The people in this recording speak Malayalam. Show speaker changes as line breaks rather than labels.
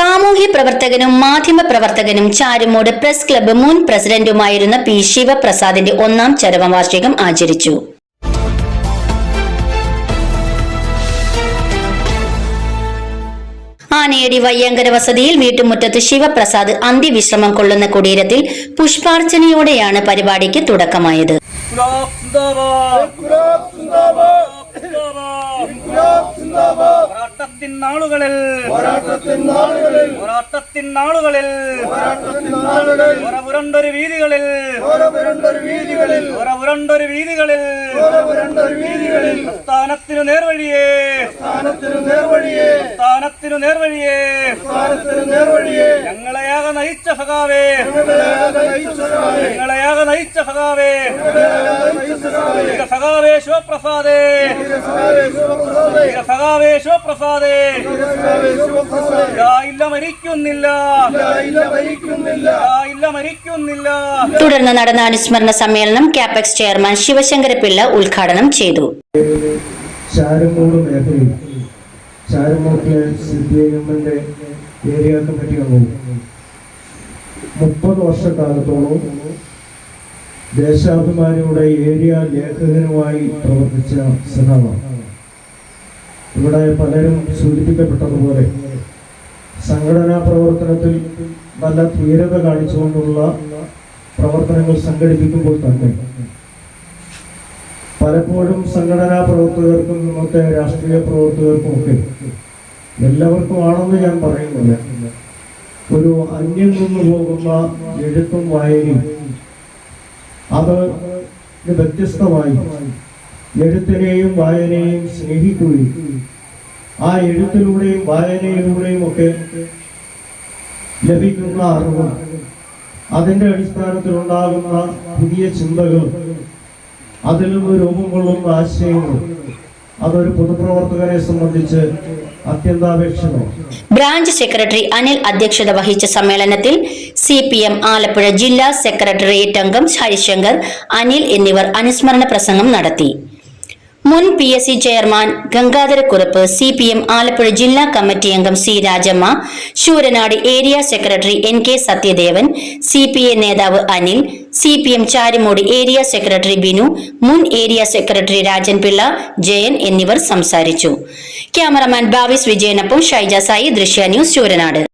സാമൂഹ്യ പ്രവർത്തകനും മാധ്യമ പ്രവർത്തകനും ചാരുമൂട് പ്രസ് ക്ലബ്ബ് മുൻ പ്രസിഡന്റുമായിരുന്ന പി ശിവപ്രസാദിന്റെ ഒന്നാം ചരമവാർഷികം ആചരിച്ചു ആനയടി വയ്യങ്കര വസതിയിൽ വീട്ടുമുറ്റത്ത് ശിവപ്രസാദ് അന്ത്യവിശ്രമം കൊള്ളുന്ന കുടീരത്തിൽ പുഷ്പാർച്ചനയോടെയാണ് പരിപാടിക്ക് തുടക്കമായത്
പോരാട്ടത്തിൻ നാളുകളിൽ.
പോരാട്ടത്തിൻ നാളുകളിൽ.
പോരാട്ടത്തിൻ നാളുകളിൽ.
പോരാട്ടത്തിൻ നാളുകളിൽ.
പുരണ്ടൊരു വീതികളിൽ.
ഓരോ വീതികളിൽ.
പുരണ്ടൊരു വീതികളിൽ.
ഓരോ വീതികളിൽ.
സ്ഥാനത്തിനു നേർവഴിയേ.
സ്ഥാനത്തിന് നേർവഴിയെ.
സ്ഥാനത്തിനു നേർവഴിയേ.
സ്ഥാനത്തിന് നേർവഴിയെ.
ഞങ്ങളെയാകെ നയിച്ച ഭഗാവേ. ഞങ്ങളെയാക നയിച്ച ഇക ഭഗാവേ ശിവപ്രസാദേ. ഭഗാവേ ശിവപ്രസാദേ യാ ഇല്ല മരിക്കുന്നില്ല.
ഇല്ല ഭരിക്കുന്നില്ല
യാ ഇല്ല മരിക്കുന്നില്ല.
തുടർന്ന് നടന്ന അനുസ്മരണ സമ്മേളനം ക്യാപെക്സ് ചെയർമാൻ ശിവശങ്കരപിള്ള ഉദ്ഘാടനം ചെയ്തു.
ചാരുമൂട് മേഖലയിൽ ചാരുമൂട്ടിലെ ഏരിയ കമ്മിറ്റി അംഗവും മുപ്പത് വർഷക്കാലത്തോളം ദേശാഭിമാനിയുടെ ഏരിയ ലേഖകനുമായി പ്രവർത്തിച്ച സഹാവ ഇവിടെ പലരും സൂചിപ്പിക്കപ്പെട്ടതുപോലെ സംഘടനാ പ്രവർത്തനത്തിൽ നല്ല ധീരത കാണിച്ചുകൊണ്ടുള്ള പ്രവർത്തനങ്ങൾ സംഘടിപ്പിക്കുമ്പോൾ തന്നെ പലപ്പോഴും സംഘടനാ പ്രവർത്തകർക്കും ഇന്നത്തെ രാഷ്ട്രീയ പ്രവർത്തകർക്കും ഒക്കെ എല്ലാവർക്കും ആണെന്ന് ഞാൻ പറയുന്നില്ല. ഒരു അന്യം നിന്ന് പോകുന്ന എഴുത്തും വായനയും അത് വ്യത്യസ്തമായി എഴുത്തിനെയും വായനയെയും സ്നേഹിക്കുകയും ആ എഴുത്തിലൂടെയും വായനയിലൂടെയും ഒക്കെ ലഭിക്കുന്ന അറിവ് അതിന്റെ അടിസ്ഥാനത്തിലുണ്ടാകുന്ന പുതിയ ചിന്തകൾ അതിൽ നിന്ന് രൂപം കൊള്ളുന്ന ആശയങ്ങൾ അതൊരു പൊതുപ്രവർത്തകരെ സംബന്ധിച്ച്
ബ്രാഞ്ച് സെക്രട്ടറി അനിൽ അധ്യക്ഷത വഹിച്ച സമ്മേളനത്തിൽ സി പി എം ആലപ്പുഴ ജില്ലാ സെക്രട്ടേറിയറ്റ് അംഗം ഹരിശങ്കർ അനിൽ എന്നിവർ അനുസ്മരണ പ്രസംഗം നടത്തി. മുൻ P S C chairman Gangadharakurup C P M Alappuzha ജില്ലാ കമ്മിറ്റി അംഗം C Rajamma Sooranad area secretary N K Sathyadevan C P A നേതാവ് Anil C P M Charimoodu area secretary Binu മുൻ ഏരിയ സെക്രട്ടറി രാജൻ പിള്ള ജയൻ എന്നിവർ സംസാരിച്ചു. ക്യാമറമാൻ ബാവിസ് വിജയനൊപ്പം ഷൈജ സായി ദൃശ്യ ന്യൂസ് ശൂരനാട്.